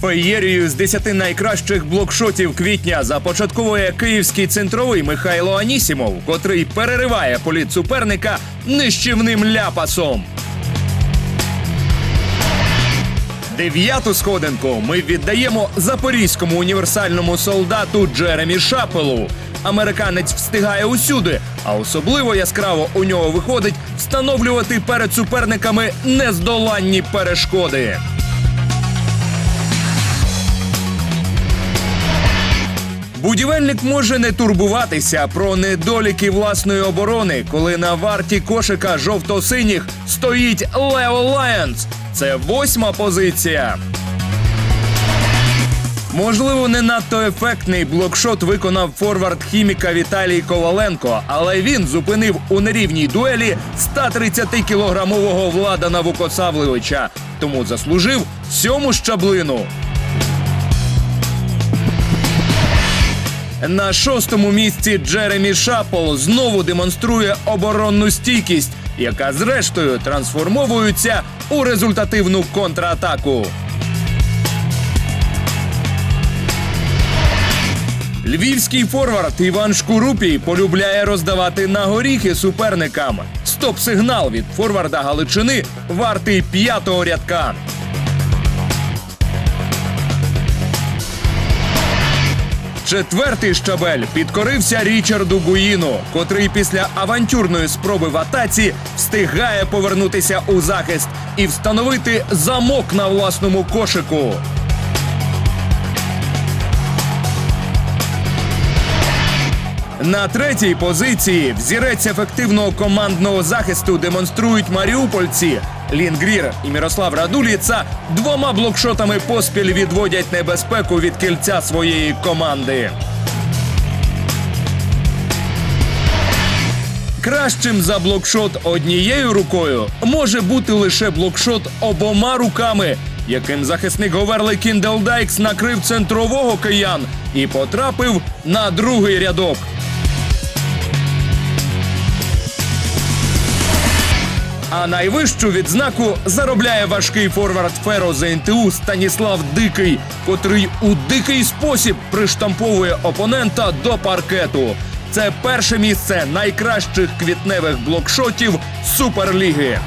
Феєрію з 10 найкращих блокшотів квітня започатковує київський центровий Михайло Анісімов, котрий перериває політ суперника нищівним ляпасом. Дев'яту сходинку ми віддаємо запорізькому універсальному солдату Джеремі Шапелу. Американець встигає усюди, а особливо яскраво у нього виходить встановлювати перед суперниками нездоланні перешкоди. Будівельник може не турбуватися про недоліки власної оборони, коли на варті кошика жовто-синіх стоїть Лео Лайонс. Це восьма позиція. Можливо, не надто ефектний блокшот виконав форвард хіміка Віталій Коваленко, але він зупинив у нерівній дуелі 130-кілограмового Владана Вукосавлевича, тому заслужив сьому щаблину. На шостому місці Джеремі Шапол знову демонструє оборонну стійкість, яка зрештою трансформовується у результативну контратаку. Львівський форвард Іван Шкурупій полюбляє роздавати на горіхи суперникам. Стоп-сигнал від форварда Галичини вартий п'ятого рядка. Четвертий щабель підкорився Річарду Гуїну, котрий після авантюрної спроби в атаці встигає повернутися у захист і встановити замок на власному кошику. На третій позиції взірець ефективного командного захисту демонструють маріупольці. Лінгрір і Мірослав Радуліца двома блокшотами поспіль відводять небезпеку від кільця своєї команди. Кращим за блокшот однією рукою може бути лише блокшот обома руками, яким захисник Говерли Кінделдайкс накрив центрового киян і потрапив на другий рядок. А найвищу відзнаку заробляє важкий форвард Феро з НТУ Станіслав Дикий, котрий у дикий спосіб приштамповує опонента до паркету. Це перше місце найкращих квітневих блокшотів Суперліги.